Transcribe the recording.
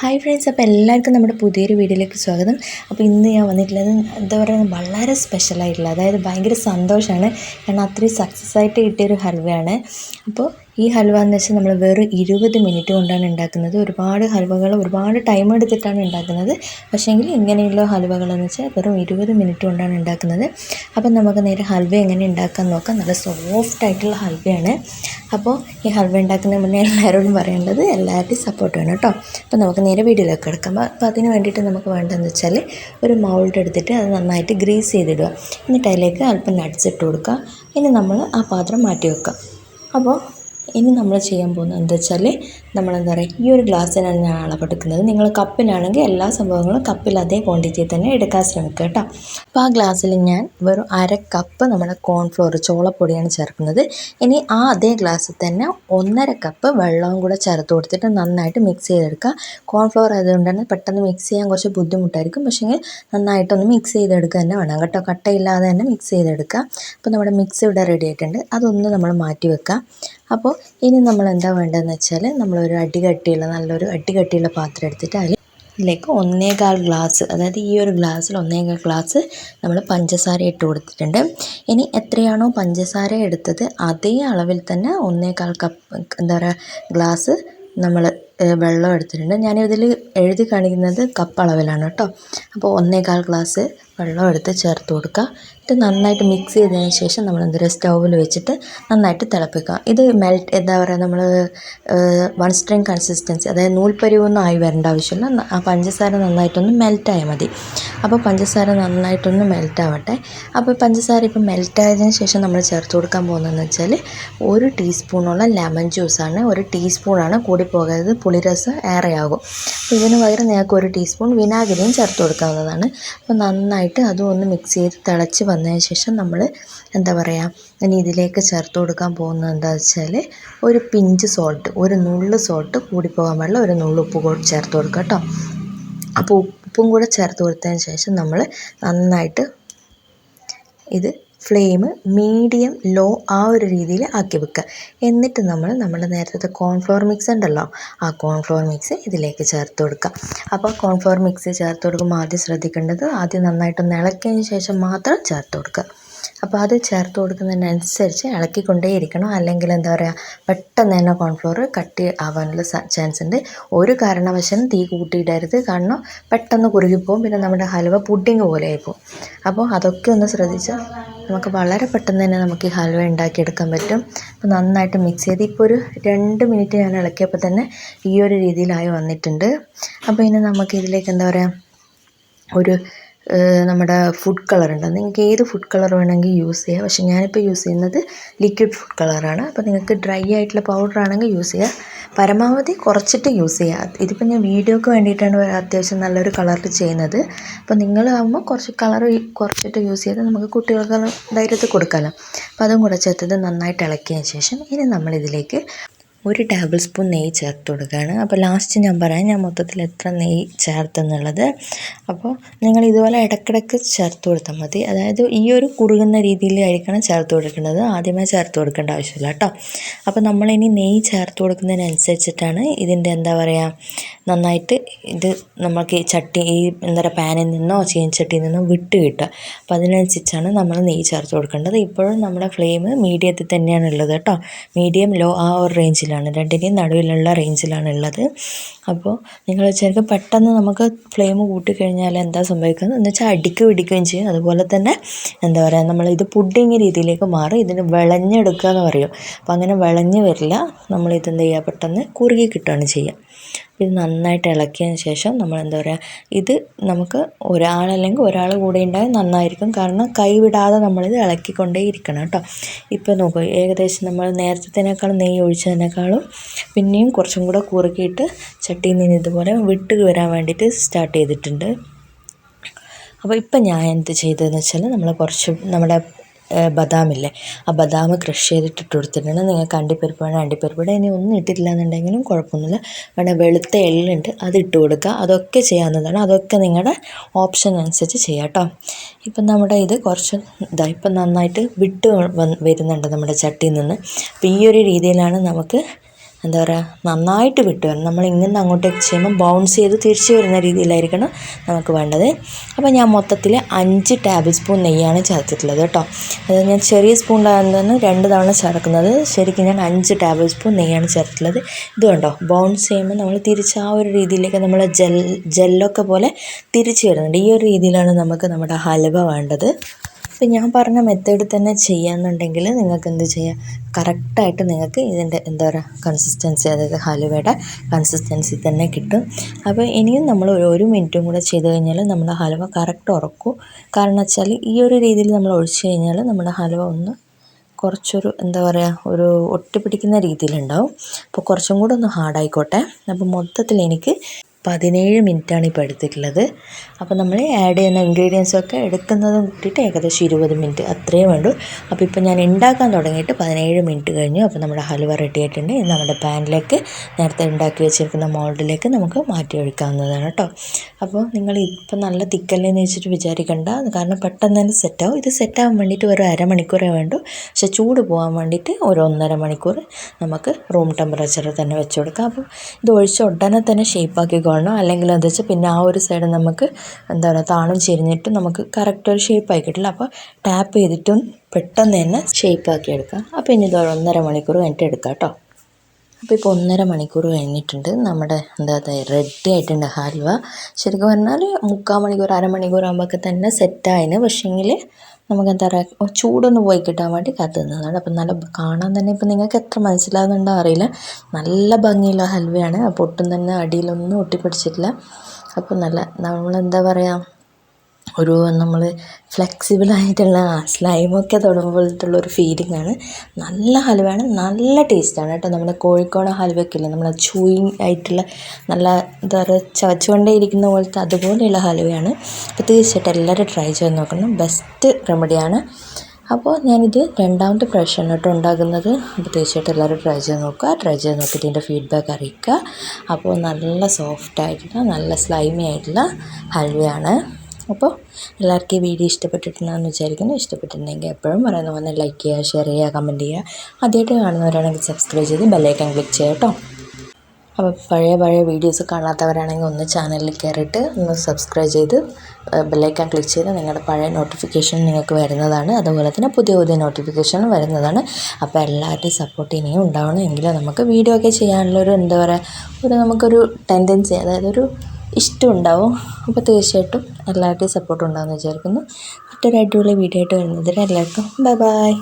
Hi friends അപ്പോൾ എല്ലാവർക്കും നമ്മുടെ പുതിയൊരു വീഡിയോയിലേക്ക് സ്വാഗതം. അപ്പോൾ ഇന്ന് ഞാൻ വന്നിട്ടുള്ളത് എന്താ പറയുക വളരെ സ്പെഷ്യലായിട്ടുള്ള അതായത് ഭയങ്കര സന്തോഷമാണ് കാരണം അത്രയും സക്സസ് ആയിട്ട് കിട്ടിയൊരു ഹൽവയാണ്. അപ്പോൾ ഈ ഹൽവ എന്ന് വെച്ചാൽ നമ്മൾ വെറും ഇരുപത് മിനിറ്റ് കൊണ്ടാണ് ഉണ്ടാക്കുന്നത്. ഒരുപാട് ഹൽവകൾ ഒരുപാട് ടൈം എടുത്തിട്ടാണ് ഉണ്ടാക്കുന്നത്. പക്ഷേങ്കിൽ ഇങ്ങനെയുള്ള ഹൽവകൾ എന്ന് വെച്ചാൽ വെറും ഇരുപത് മിനിറ്റ് കൊണ്ടാണ് ഉണ്ടാക്കുന്നത്. അപ്പം നമുക്ക് നേരെ ഹൽവ എങ്ങനെ ഉണ്ടാക്കാൻ നോക്കാം. നല്ല സോഫ്റ്റ് ആയിട്ടുള്ള ഹൽവയാണ്. അപ്പോൾ ഈ ഹൽവ ഉണ്ടാക്കുന്ന മുന്നേ എല്ലാവരോടും പറയേണ്ടത് എല്ലാവരുടെയും സപ്പോർട്ട് വേണം കേട്ടോ. അപ്പോൾ നമുക്ക് നേരെ വീഡിയോയിലേക്ക് കിടക്കാം. അപ്പോൾ അതിന് വേണ്ടിയിട്ട് നമുക്ക് വേണ്ടതെന്ന് വെച്ചാൽ ഒരു മൗൾഡ് എടുത്തിട്ട് അത് നന്നായിട്ട് ഗ്രീസ് ചെയ്തിടുക. എന്നിട്ട് അതിലേക്ക് അല്പം നട്സ് ഇട്ട് കൊടുക്കുക. ഇനി നമ്മൾ ആ പാത്രം മാറ്റി വെക്കുക. അപ്പോൾ ഇനി നമ്മൾ ചെയ്യാൻ പോകുന്നത് എന്താ വെച്ചാൽ നമ്മളെന്താ പറയുക ഈ ഒരു ഗ്ലാസ്സിനാണ് ഞാൻ അളവെടുക്കുന്നത് നിങ്ങൾ കപ്പിനാണെങ്കിൽ എല്ലാ സംഭവങ്ങളും കപ്പിൽ അതേ ക്വാണ്ടിറ്റിയിൽ തന്നെ എടുക്കാൻ ശ്രമിക്കുക കേട്ടോ. അപ്പോൾ ആ ഗ്ലാസ്സിൽ ഞാൻ വെറും അര കപ്പ് നമ്മുടെ കോൺഫ്ലോർ ചോളപ്പൊടിയാണ് ചേർക്കുന്നത്. ഇനി ആ അതേ ഗ്ലാസ്സിൽ തന്നെ ഒന്നര കപ്പ് വെള്ളവും കൂടെ ചേർത്ത് കൊടുത്തിട്ട് നന്നായിട്ട് മിക്സ് ചെയ്തെടുക്കുക. കോൺഫ്ലോർ ആയതുകൊണ്ട് തന്നെ പെട്ടെന്ന് മിക്സ് ചെയ്യാൻ കുറച്ച് ബുദ്ധിമുട്ടായിരിക്കും. പക്ഷേ നന്നായിട്ടൊന്ന് മിക്സ് ചെയ്തെടുക്കുക തന്നെ വേണം കേട്ടോ. കട്ടയില്ലാതെ തന്നെ മിക്സ് ചെയ്തെടുക്കുക. അപ്പോൾ നമ്മുടെ മിക്സ് ഇവിടെ റെഡി ആയിട്ടുണ്ട്. അതൊന്ന് നമ്മൾ മാറ്റി വെക്കുക. അപ്പോൾ ഇനി നമ്മൾ എന്താ വേണ്ടതെന്ന് വെച്ചാൽ നമ്മളൊരു അടികട്ടിയുള്ള നല്ലൊരു അടികട്ടിയുള്ള പാത്രം എടുത്തിട്ട് അതിൽ ഇതിലേക്ക് ഒന്നേകാൽ ഗ്ലാസ് അതായത് ഈ ഒരു ഗ്ലാസ്സിൽ ഒന്നേകാൽ ഗ്ലാസ് നമ്മൾ പഞ്ചസാര ഇട്ട് കൊടുത്തിട്ടുണ്ട്. ഇനി എത്രയാണോ പഞ്ചസാര എടുത്തത് അതേ അളവിൽ തന്നെ ഒന്നേകാൽ കപ്പ് എന്താ പറയുക ഗ്ലാസ് നമ്മൾ വെള്ളം എടുത്തിട്ടുണ്ട്. ഞാനിതിൽ എഴുതി കാണിക്കുന്നത് കപ്പ് അളവിലാണ് കേട്ടോ. അപ്പോൾ ഒന്നേകാൽ ഗ്ലാസ് വെള്ളം എടുത്ത് ചേർത്ത് കൊടുക്കുക. ഇത് നന്നായിട്ട് മിക്സ് ചെയ്തതിന് ശേഷം നമ്മൾ എന്തൊരു സ്റ്റൗവിൽ വെച്ചിട്ട് നന്നായിട്ട് തിളപ്പിക്കുക. ഇത് മെൽറ്റ് എന്താ പറയുക? നമ്മൾ വൺ സ്ട്രിങ് കൺസിസ്റ്റൻസി അതായത് നൂൽപ്പരിവൊന്നും ആയി വരേണ്ട ആവശ്യമില്ല. ആ പഞ്ചസാര നന്നായിട്ടൊന്ന് മെൽറ്റായാൽ മതി. അപ്പോൾ പഞ്ചസാര നന്നായിട്ടൊന്ന് മെൽറ്റ് ആവട്ടെ. അപ്പോൾ പഞ്ചസാര ഇപ്പോൾ മെൽറ്റ് ആയതിനു ശേഷം നമ്മൾ ചേർത്ത് കൊടുക്കാൻ പോകുന്നതെന്ന് വെച്ചാൽ ഒരു ടീസ്പൂണോളം ലെമൺ ജ്യൂസാണ് ഒരു ടീസ്പൂണാണ് കൂടി പോകരുത് പുളിരസം ഏറെയാകും. അപ്പോൾ ഇതിന് പകരം നിങ്ങൾക്ക് ഒരു ടീസ്പൂൺ വിനാഗിരിയും ചേർത്ത് കൊടുക്കാവുന്നതാണ്. അപ്പോൾ നന്നായിട്ട് അതും ഒന്ന് മിക്സ് ചെയ്ത് തിളച്ച് വന്നതിന് ശേഷം നമ്മൾ എന്താ പറയുക ഇനി ഇതിലേക്ക് ചേർത്ത് കൊടുക്കാൻ പോകുന്നത് എന്താ വെച്ചാൽ ഒരു പിഞ്ച് സോൾട്ട് ഒരു നുള്ള് സോൾട്ട് കൂടി പോകാൻ പാടില്ല. ഒരു നുള്ള് ഉപ്പ് കൂടി ചേർത്ത് കൊടുക്കുക കേട്ടോ. അപ്പോൾ ഉപ്പും കൂടെ ചേർത്ത് കൊടുത്തതിന് ശേഷം നമ്മൾ നന്നായിട്ട് ഇത് ഫ്ലെയിം മീഡിയം ലോ ആ ഒരു രീതിയിൽ ആക്കി വെക്കുക. എന്നിട്ട് നമ്മൾ നമ്മുടെ നേരത്തെ കോൺഫ്ലോർ മിക്സ് ഉണ്ടല്ലോ ആ കോൺഫ്ലോർ മിക്സ് ഇതിലേക്ക് ചേർത്ത് കൊടുക്കുക. അപ്പോൾ കോൺഫ്ലോർ മിക്സ് ചേർത്ത് കൊടുക്കുമ്പോൾ ആദ്യം ശ്രദ്ധിക്കേണ്ടത് ആദ്യം നന്നായിട്ടൊന്ന് ഇളക്കിയതിന് ശേഷം മാത്രം ചേർത്ത് കൊടുക്കുക. അപ്പോൾ അത് ചേർത്ത് കൊടുക്കുന്നതിനനുസരിച്ച് ഇളക്കിക്കൊണ്ടേ ഇരിക്കണം അല്ലെങ്കിൽ എന്താ പറയുക പെട്ടെന്ന് തന്നെ കോൺഫ്ലോർ കട്ടി ആവാനുള്ള ചാൻസ് ഉണ്ട്. ഒരു കാരണവശാലും തീ കൂട്ടിയിടരുത്. കാരണം പെട്ടെന്ന് കുറുകിപ്പോവും. പിന്നെ നമ്മുടെ ഹൽവ പുഡിങ് പോലെ ആയിപ്പോവും അപ്പോൾ അതൊക്കെ ഒന്ന് ശ്രദ്ധിച്ചാൽ നമുക്ക് വളരെ പെട്ടെന്ന് തന്നെ നമുക്ക് ഈ ഹൽവ ഉണ്ടാക്കിയെടുക്കാൻ പറ്റും. അപ്പോൾ നന്നായിട്ട് മിക്സ് ചെയ്ത് ഇപ്പോൾ ഒരു രണ്ട് മിനിറ്റ് ഞാൻ ഇളക്കിയപ്പോൾ തന്നെ ഈ ഒരു രീതിയിലായി വന്നിട്ടുണ്ട്. അപ്പോൾ ഇനി നമുക്ക് ഇതിലേക്ക് എന്താ പറയുക ഒരു നമ്മുടെ ഫുഡ് കളർ ഉണ്ട്. നിങ്ങൾക്ക് ഏത് ഫുഡ് കളർ വേണമെങ്കിൽ യൂസ് ചെയ്യാം. പക്ഷേ ഞാനിപ്പോൾ യൂസ് ചെയ്യുന്നത് ലിക്വിഡ് ഫുഡ് കളറാണ് അപ്പോൾ നിങ്ങൾക്ക് ഡ്രൈ ആയിട്ടുള്ള പൗഡർ ആണെങ്കിൽ യൂസ് ചെയ്യാം. പരമാവധി കുറച്ചിട്ട് യൂസ് ചെയ്യുക ഇതിപ്പോൾ ഞാൻ വീഡിയോക്ക് വേണ്ടിയിട്ടാണ് അത്യാവശ്യം നല്ലൊരു കളറിൽ ചെയ്യുന്നത്. അപ്പോൾ നിങ്ങളാകുമ്പോൾ കുറച്ച് കളർ കുറച്ചിട്ട് യൂസ് ചെയ്ത് നമുക്ക് കുട്ടികൾക്ക് ധൈര്യത്തിൽ കൊടുക്കാമല്ലോ അപ്പോൾ അതും കൂടെ ചേർത്തത് നന്നായിട്ട് ഇളക്കിയതിന് ശേഷം ഇനി നമ്മളിതിലേക്ക് ഒരു ടേബിൾ സ്പൂൺ നെയ്യ് ചേർത്ത് കൊടുക്കുകയാണ്. അപ്പോൾ ലാസ്റ്റ് ഞാൻ പറയാം ഞാൻ മൊത്തത്തിൽ എത്ര നെയ്യ് ചേർത്തെന്നുള്ളത്. അപ്പോൾ നിങ്ങൾ ഇതുപോലെ ഇടയ്ക്കിടയ്ക്ക് ചേർത്ത് കൊടുത്താൽ മതി. അതായത് ഈ ഒരു കുറുകുന്ന രീതിയിലായിരിക്കണം ചേർത്ത് കൊടുക്കേണ്ടത്. ആദ്യമേ ചേർത്ത് കൊടുക്കേണ്ട ആവശ്യമില്ല കേട്ടോ അപ്പോൾ നമ്മളിനി നെയ്യ് ചേർത്ത് കൊടുക്കുന്നതിനനുസരിച്ചിട്ടാണ് ഇതിന്റെ എന്താ പറയുക നന്നായിട്ട് ഇത് നമുക്ക് ഈ ചട്ടി ഈ എന്താ പറയുക പാനിൽ നിന്നോ ചീനച്ചട്ടിയിൽ നിന്നോ വിട്ട് കിട്ടുക. അപ്പോൾ അതിനനുസരിച്ചാണ് നമ്മൾ നെയ്യ് ചേർത്ത് കൊടുക്കേണ്ടത്. ഇപ്പോഴും നമ്മുടെ ഫ്ലെയിം മീഡിയത്തിൽ തന്നെയാണ് ഉള്ളത് കേട്ടോ മീഡിയം ലോ ആ ഒരു റേഞ്ചിലാണ് രണ്ടിന്റെയും നടുവിലുള്ള റേഞ്ചിലാണ് ഉള്ളത്. അപ്പോൾ നിങ്ങൾ ചിലപ്പോൾ പെട്ടെന്ന് നമുക്ക് ഫ്ലെയിം കൂട്ടിക്കഴിഞ്ഞാൽ എന്താ സംഭവിക്കുന്നത്? എന്ന് വെച്ചാൽ അടിക്ക് പിടിക്കുകയും ചെയ്യും. അതുപോലെ തന്നെ എന്താ പറയുക നമ്മൾ ഇത് പുഡിങ് രീതിയിലേക്ക് മാറും. ഇതിന് വിളഞ്ഞെടുക്കുക എന്ന് പറയും. അപ്പോൾ അങ്ങനെ വിളഞ്ഞ് വരില്ല. എന്ത് ചെയ്യുക? പെട്ടെന്ന് കുറുകി കിട്ടുകയാണ് ചെയ്യുക. ഇത് നന്നായിട്ട് ഇളക്കിയതിന് ശേഷം നമ്മൾ എന്താ പറയുക ഇത് നമുക്ക് ഒരാൾ അല്ലെങ്കിൽ ഒരാൾ കൂടെ ഉണ്ടായാൽ നന്നായിരിക്കും. കാരണം കൈവിടാതെ നമ്മളിത് ഇളക്കിക്കൊണ്ടേ ഇരിക്കണം കേട്ടോ. ഇപ്പോൾ നോക്കൂ ഏകദേശം നമ്മൾ നേരത്തേനേക്കാളും നെയ്യ് ഒഴിച്ചതിനേക്കാളും പിന്നെയും കുറച്ചും കൂടെ കുറുക്കിയിട്ട് ചട്ടിയിൽ നിന്ന് ഇതുപോലെ വിട്ട് വരാൻ വേണ്ടിയിട്ട് സ്റ്റാർട്ട് ചെയ്തിട്ടുണ്ട്. അപ്പോൾ ഇപ്പം ഞാൻ എന്ത് ചെയ്തതെന്ന് വെച്ചാൽ നമ്മൾ കുറച്ച് നമ്മുടെ ബദാമില്ലേ? ആ ബദാം ക്രഷ് ചെയ്തിട്ട് ഇട്ട് കൊടുത്തിട്ടുണ്ട്. നിങ്ങൾക്ക് അണ്ടിപ്പരിപ്പ് വേണം അണ്ടിപ്പരിപ്പ് ഇനി ഒന്നും ഇട്ടിട്ടില്ല എന്നുണ്ടെങ്കിലും കുഴപ്പമൊന്നുമില്ല. വേണേൽ വെളുത്ത എള്ളുണ്ട് അത് ഇട്ട് കൊടുക്കുക. അതൊക്കെ ചെയ്യാവുന്നതാണ്. അതൊക്കെ നിങ്ങളുടെ ഓപ്ഷൻ അനുസരിച്ച് ചെയ്യാം കേട്ടോ. ഇപ്പം നമ്മുടെ ഇത് കുറച്ച് ഇതാ ഇപ്പം നന്നായിട്ട് വിട്ട് വരുന്നുണ്ട് നമ്മുടെ ചട്ടിയിൽ നിന്ന്. അപ്പോൾ ഈ ഒരു രീതിയിലാണ് നമുക്ക് എന്താ പറയുക നന്നായിട്ട് വിട്ടു. വരണം നമ്മൾ ഇങ്ങനെ അങ്ങോട്ട് ചെയ്യുമ്പോൾ ബൗൺസ് ചെയ്ത് തിരിച്ചു വരുന്ന രീതിയിലായിരിക്കണം നമുക്ക് വേണ്ടത്. അപ്പോൾ ഞാൻ മൊത്തത്തിൽ അഞ്ച് ടേബിൾ സ്പൂൺ നെയ്യാണ് ചേർത്തിട്ടുള്ളത് കേട്ടോ. അത് ഞാൻ ചെറിയ സ്പൂണിലാണ് രണ്ട് തവണ ചേർക്കുന്നത് ശരിക്കും ഞാൻ അഞ്ച് ടേബിൾ സ്പൂൺ നെയ്യാണ് ചേർത്തിട്ടുള്ളത് ഇത് ബൗൺസ് ചെയ്യുമ്പോൾ നമ്മൾ തിരിച്ച് ആ ഒരു രീതിയിലേക്ക് നമ്മൾ ജെൽ ജെല്ലൊക്കെ പോലെ തിരിച്ചു വരുന്നുണ്ട്. ഈ ഒരു രീതിയിലാണ് നമുക്ക് നമ്മുടെ ഹലുവ വേണ്ടത്. ഇപ്പം ഞാൻ പറഞ്ഞ മെത്തേഡിൽ തന്നെ ചെയ്യാന്നുണ്ടെങ്കിൽ നിങ്ങൾക്ക് എന്ത് ചെയ്യാം കറക്റ്റായിട്ട് നിങ്ങൾക്ക് ഇതിന്റെ എന്താ പറയുക കൺസിസ്റ്റൻസി അതായത് ഹലുവയുടെ കൺസിസ്റ്റൻസി തന്നെ കിട്ടും. അപ്പോൾ ഇനിയും നമ്മൾ ഒരു മിനിറ്റും കൂടെ ചെയ്ത് കഴിഞ്ഞാൽ നമ്മുടെ ഹലുവ കറക്റ്റ് ഉറക്കും. കാരണം വെച്ചാൽ ഈ ഒരു രീതിയിൽ നമ്മൾ ഒഴിച്ചു കഴിഞ്ഞാൽ നമ്മുടെ ഹലുവ ഒന്ന് കുറച്ചൊരു എന്താ പറയുക ഒരു ഒട്ടിപ്പിടിക്കുന്ന രീതിയിലുണ്ടാവും. അപ്പോൾ കുറച്ചും കൂടെ ഒന്ന് ഹാർഡായിക്കോട്ടെ അപ്പോൾ മൊത്തത്തിൽ എനിക്ക് പതിനേഴ് മിനിറ്റാണ് ഇപ്പോൾ എടുത്തിട്ടുള്ളത്. അപ്പോൾ നമ്മൾ ആഡ് ചെയ്യുന്ന ഇൻഗ്രീഡിയൻസ് ഒക്കെ എടുക്കുന്നതും കൂട്ടിയിട്ട് ഏകദേശം ഇരുപത് മിനിറ്റ് അത്രയേ വേണ്ടൂ. അപ്പോൾ ഇപ്പോൾ ഞാൻ ഉണ്ടാക്കാൻ തുടങ്ങിയിട്ട് പതിനേഴ് മിനിറ്റ് കഴിഞ്ഞു. അപ്പോൾ നമ്മുടെ ഹലുവ റെഡി ആയിട്ടുണ്ട്. ഇനി നമ്മുടെ പാനിലേക്ക് നേരത്തെ ഉണ്ടാക്കി വെച്ചിരിക്കുന്ന മോൾഡിലേക്ക് നമുക്ക് മാറ്റി ഒഴിക്കാവുന്നതാണ് കേട്ടോ അപ്പോൾ നിങ്ങൾ ഇപ്പം നല്ല തിക്കല്ലേന്ന് വെച്ചിട്ട് വിചാരിക്കണ്ട. കാരണം പെട്ടെന്ന് തന്നെ സെറ്റാവും ഇത് സെറ്റാകാൻ വേണ്ടിയിട്ട് ഒരു അരമണിക്കൂറേ വേണ്ടൂ. പക്ഷേ ചൂട് പോകാൻ വേണ്ടിയിട്ട് ഒരു ഒന്നര മണിക്കൂർ നമുക്ക് റൂം ടെമ്പറേച്ചറിൽ തന്നെ വെച്ച് കൊടുക്കാം. അപ്പോൾ ഇത് ഒഴിച്ച് ഉടനെ തന്നെ ഷേപ്പാക്കി കൊള്ളണം അല്ലെങ്കിൽ എന്താ വെച്ചാൽ പിന്നെ ആ ഒരു സൈഡ് നമുക്ക് എന്താ പറയുക താണും ചെരിഞ്ഞിട്ട് നമുക്ക് കറക്റ്റ് ഒരു ഷേപ്പ് ആയി കിട്ടില്ല. അപ്പോൾ ടാപ്പ് ചെയ്തിട്ടും പെട്ടെന്ന് തന്നെ ഷേപ്പാക്കി എടുക്കാം. അപ്പോൾ ഇനി ഇത് ഒരു ഒന്നര മണിക്കൂർ കഴിഞ്ഞിട്ട് എടുക്കാം കേട്ടോ. അപ്പോൾ ഇപ്പോൾ ഒന്നര മണിക്കൂർ കഴിഞ്ഞിട്ടുണ്ട്. നമ്മുടെ എന്താ റെഡി ആയിട്ടുണ്ട് ഹൽവ. ശരിക്കും പറഞ്ഞാൽ മുക്കാൽ മണിക്കൂർ അരമണിക്കൂർ ആകുമ്പോഴൊക്കെ തന്നെ സെറ്റായിന് പക്ഷേങ്കിൽ നമുക്ക് എന്താ പറയുക ചൂടൊന്ന് പോയി കിട്ടാൻ വേണ്ടി കാത്തു നിന്നതാണ്. അപ്പം നല്ല കാണാൻ തന്നെ ഇപ്പം നിങ്ങൾക്ക് എത്ര മനസ്സിലാകുന്നുണ്ടോ അറിയില്ല. നല്ല ഭംഗിയുള്ള ഹൽവയാണ്. അപ്പോൾ ഒട്ടും തന്നെ അടിയിലൊന്നും ഒട്ടിപ്പിടിച്ചിട്ടില്ല. അപ്പോൾ നല്ല നമ്മളെന്താ പറയുക ഒരു നമ്മൾ ഫ്ലെക്സിബിളായിട്ടുള്ള സ്ലൈമൊക്കെ തൊടുമ്പോഴത്തുള്ള ഒരു ഫീലിംഗ് ആണ്. നല്ല ഹലുവയാണ് നല്ല ടേസ്റ്റാണ് കേട്ടോ. നമ്മുടെ കോഴിക്കോട് ഹലുവയൊക്കെ ഇല്ലേ നമ്മളെ ചൂയിങ് ആയിട്ടുള്ള നല്ല എന്താ പറയുക ചവച്ചുകൊണ്ടേ ഇരിക്കുന്ന പോലത്തെ അതുപോലെയുള്ള ഹലുവയാണ് അപ്പോൾ തീർച്ചയായിട്ടും എല്ലാവരും ട്രൈ ചെയ്ത് നോക്കണം. ബെസ്റ്റ് റെമഡിയാണ് അപ്പോൾ ഞാനിത് രണ്ടാമത്തെ പ്രാവശ്യമാണ് കേട്ടോ ഉണ്ടാക്കുന്നത്. അപ്പോൾ തീർച്ചയായിട്ടും എല്ലാവരും ട്രൈ ചെയ്ത് നോക്കുക. ട്രൈ ചെയ്ത് നോക്കിയിട്ട് ഇതിന്റെ ഫീഡ്ബാക്ക് അറിയിക്കുക. അപ്പോൾ നല്ല സോഫ്റ്റ് ആയിട്ടുള്ള നല്ല സ്ലൈമി ആയിട്ടുള്ള ഹൽവയാണ്. അപ്പോൾ എല്ലാവർക്കും ഈ വീഡിയോ ഇഷ്ടപ്പെട്ടിട്ടുണ്ടെന്ന് വിചാരിക്കുന്നു. ഇഷ്ടപ്പെട്ടിട്ടുണ്ടെങ്കിൽ എപ്പോഴും പറയുന്ന പോലെ ലൈക്ക് ചെയ്യുക ഷെയർ ചെയ്യുക കമന്റ് ചെയ്യുക. ആദ്യമായിട്ട് കാണുന്നവരാണെങ്കിൽ സബ്സ്ക്രൈബ് ചെയ്ത് ബെല്ലൈക്കൺ ക്ലിക്ക് ചെയ്യുക കേട്ടോ. അപ്പോൾ പഴയ പഴയ വീഡിയോസ് കാണാത്തവരാണെങ്കിൽ ഒന്ന് ചാനലിൽ കയറിയിട്ട് ഒന്ന് സബ്സ്ക്രൈബ് ചെയ്ത് ബെല്ലൈക്കൺ ക്ലിക്ക് ചെയ്ത് നിങ്ങളുടെ പഴയ നോട്ടിഫിക്കേഷൻ നിങ്ങൾക്ക് വരുന്നതാണ്. അതുപോലെ തന്നെ പുതിയ പുതിയ നോട്ടിഫിക്കേഷൻ വരുന്നതാണ്. അപ്പോൾ എല്ലാവരുടെയും സപ്പോർട്ട് ഇനിയും ഉണ്ടാവണം. എങ്കിലും നമുക്ക് വീഡിയോ ഒക്കെ ചെയ്യാനുള്ളൊരു എന്താ പറയുക ഒരു നമുക്കൊരു ടെൻഡൻസി അതായത് ഒരു ഇഷ്ടം ഉണ്ടാവും അപ്പോൾ തീർച്ചയായിട്ടും എല്ലാവരുടെയും സപ്പോർട്ട് ഉണ്ടാകുമെന്ന് വിചാരിക്കുന്നു. മറ്റൊരു അടിപൊളി വീഡിയോ ആയിട്ട് വരുന്നതിന് എല്ലാവർക്കും ബൈ ബൈ